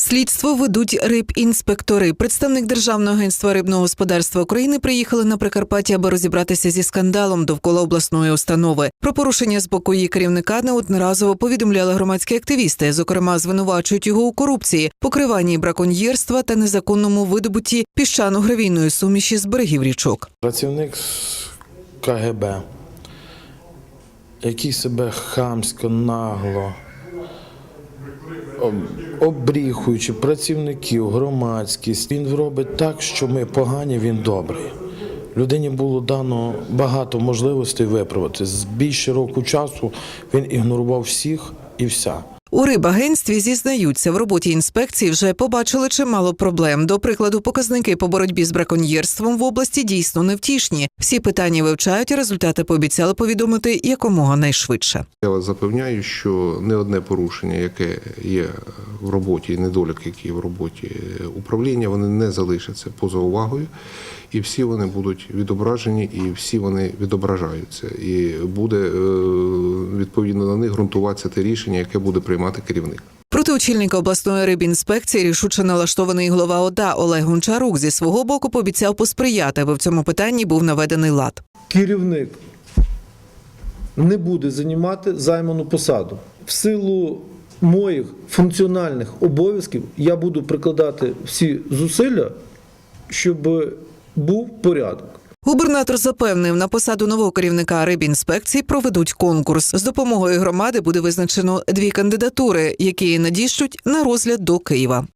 Слідство ведуть рибінспектори. Представник Державного агентства рибного господарства України приїхали на Прикарпаття, аби розібратися зі скандалом довкола обласної установи. Про порушення з боку її керівника неодноразово повідомляли громадські активісти. Зокрема, звинувачують його у корупції, покриванні браконьєрства та незаконному видобутті піщано-гравійної суміші з берегів річок. Працівник КГБ, який себе хамсько, нагло, обріхуючи працівників, громадськість, він робить так, що ми погані, він добрий. Людині було дано багато можливостей виправити. З більше року часу він ігнорував всіх і вся. У рибагентстві зізнаються, в роботі інспекції вже побачили чимало проблем. До прикладу, показники по боротьбі з браконьєрством в області дійсно невтішні. Всі питання вивчають, результати пообіцяли повідомити якомога найшвидше. Я вас запевняю, що не одне порушення, яке є в роботі, і недолік, який є в роботі управління, вони не залишаться поза увагою, і всі вони будуть відображені, і всі вони відображаються. І буде е, відповідно на них ґрунтуватися те рішення, яке буде приймати керівник. Проти очільника обласної рибінспекції рішуче налаштований голова ОДА Олег Гончарук зі свого боку пообіцяв посприяти, аби в цьому питанні був наведений лад. керівник не буде займати займану посаду. В силу моїх функціональних обов'язків я буду прикладати всі зусилля, щоб був порядок. Губернатор запевнив, на посаду нового керівника рибінспекції проведуть конкурс. З допомогою громади буде визначено дві кандидатури, які надійшуть на розгляд до Києва.